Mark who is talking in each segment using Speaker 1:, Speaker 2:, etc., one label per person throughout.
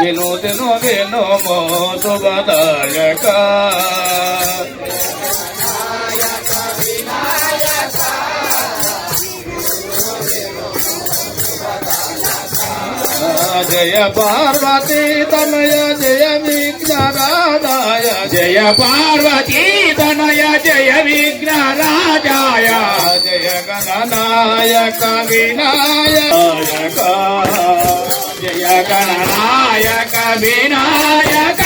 Speaker 1: వినోదినో వినోమో శుభదాయక జయ పార్వతీ తనయ జయ విఘ్నరాదాయ జయ పార్వతీ తనయ జయ విఘ్నరాజాయ జయ గణనాయక వినాయక. జయ గణనాయక వినాయక.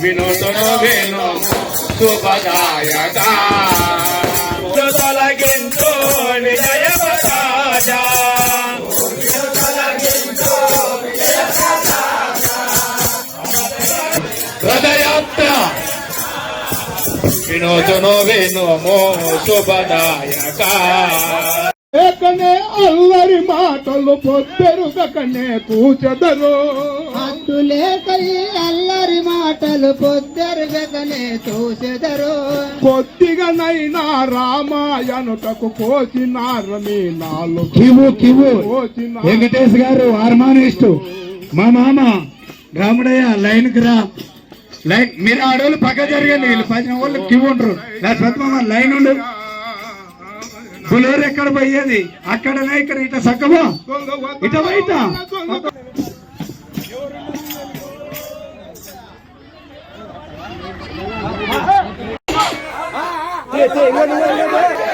Speaker 1: వినోదను విను శుభదాయక. తొలగించు విజయ రాజా వినోదను వినుమో శుభదాయక.
Speaker 2: ఏకనే అల్లరి మాటలు పొద్దెరుగకనే కూచెదరు.
Speaker 3: హద్దులేకై అల్లరి మాటలు పొద్దెరుగకనే చూసెదరు
Speaker 2: కొద్దిగానైనా రామాయణకు కోసినార మీ నాలుగు.
Speaker 4: కివు కివు వెంకటేష్ గారు హార్మోనిస్టు మా మామ రాముడయ్య లైన్కి రా. లైన్ మీరు ఆడవాళ్ళు పక్క జరగండి వీళ్ళు పది వాళ్ళు కివ్ ఉండరు లేకపోతే మామ లైన్ ఉండు బులోరు ఎక్కడ పోయేది అక్కడనే ఇక్కడ ఇట సక్కమో ఇట బయట
Speaker 2: దొంగ